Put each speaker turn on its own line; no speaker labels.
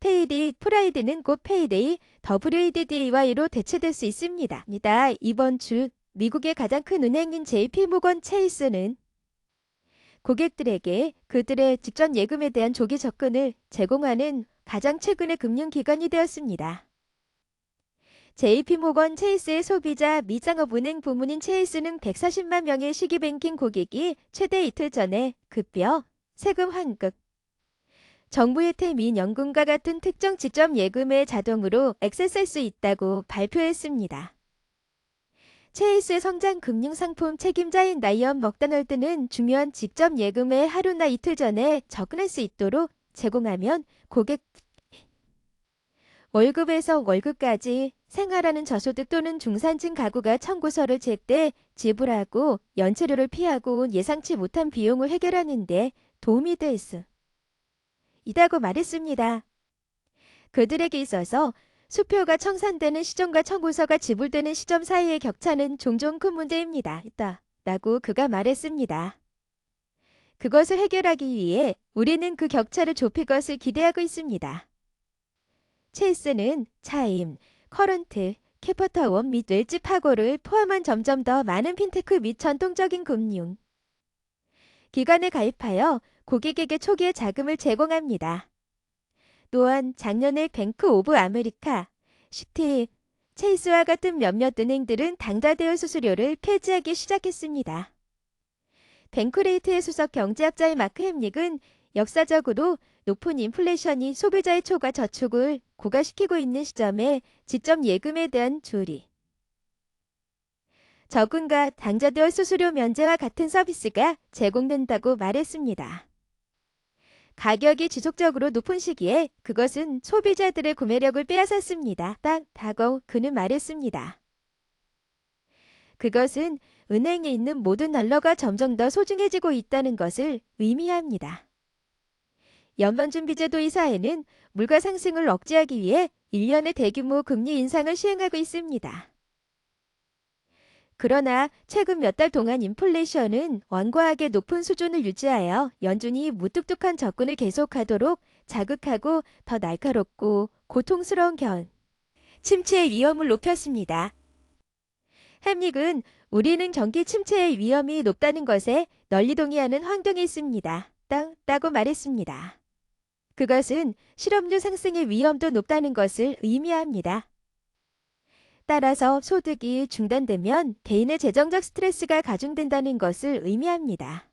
페이디 프라이드는 곧 페이데이 WADDAY로 대체될 수 있습니다. 니다. 이번 주 미국의 가장 큰 은행인 JP모건 체이스는 고객들에게 그들의 직전 예금에 대한 조기 접근을 제공하는 가장 최근의 금융기관이 되었습니다. JP모건 체이스의 소비자 미장업은행 부문인 체이스는 140만 명의 시기뱅킹 고객이 최대 이틀 전에 급여, 세금 환급, 정부 혜택 및 연금과 같은 특정 직접 예금에 자동으로 액세스할 수 있다고 발표했습니다. 체이스의 성장 금융 상품 책임자인 라이언 먹다널드는 중요한 직접 예금에 하루나 이틀 전에 접근할 수 있도록 제공하면 고객 월급에서 월급까지 생활하는 저소득 또는 중산층 가구가 청구서를 제때 지불하고 연체료를 피하고 예상치 못한 비용을 해결하는 데 도움이 될수 있다고 말했습니다. 그들에게 있어서 수표가 청산되는 시점과 청구서가 지불되는 시점 사이의 격차는 종종 큰 문제입니다. 있다. 라고 그가 말했습니다. 그것을 해결하기 위해 우리는 그 격차를 좁힐 것을 기대하고 있습니다. 체이스는 차임, 커런트, 캐퍼타원 및 웰지 파고를 포함한 점점 더 많은 핀테크 및 전통적인 금융 기관에 가입하여 고객에게 초기에 자금을 제공합니다. 또한 작년에 뱅크 오브 아메리카, 시티, 체이스와 같은 몇몇 은행들은 당좌대여 수수료를 폐지하기 시작했습니다. 뱅크레이트의 수석 경제학자의 마크 햄릭은 역사적으로 높은 인플레이션이 소비자의 초과 저축을 고가시키고 있는 시점에 지점 예금에 대한 조리, 적은과 당좌대여 수수료 면제와 같은 서비스가 제공된다고 말했습니다. 가격이 지속적으로 높은 시기에 그것은 소비자들의 구매력을 빼앗았습니다. 딱 다고 그는 말했습니다. 그것은 은행에 있는 모든 달러가 점점 더 소중해지고 있다는 것을 의미합니다. 연방준비제도 이사회는 물가 상승을 억제하기 위해 1년의 대규모 금리 인상을 시행하고 있습니다. 그러나 최근 몇 달 동안 인플레이션은 완고하게 높은 수준을 유지하여 연준이 무뚝뚝한 접근을 계속하도록 자극하고 더 날카롭고 고통스러운 견, 침체의 위험을 높였습니다. 햄릭은 우리는 경기 침체의 위험이 높다는 것에 널리 동의하는 환경에 있습니다. 땅, 따고 말했습니다. 그것은 실업률 상승의 위험도 높다는 것을 의미합니다. 따라서 소득이 중단되면 개인의 재정적 스트레스가 가중된다는 것을 의미합니다.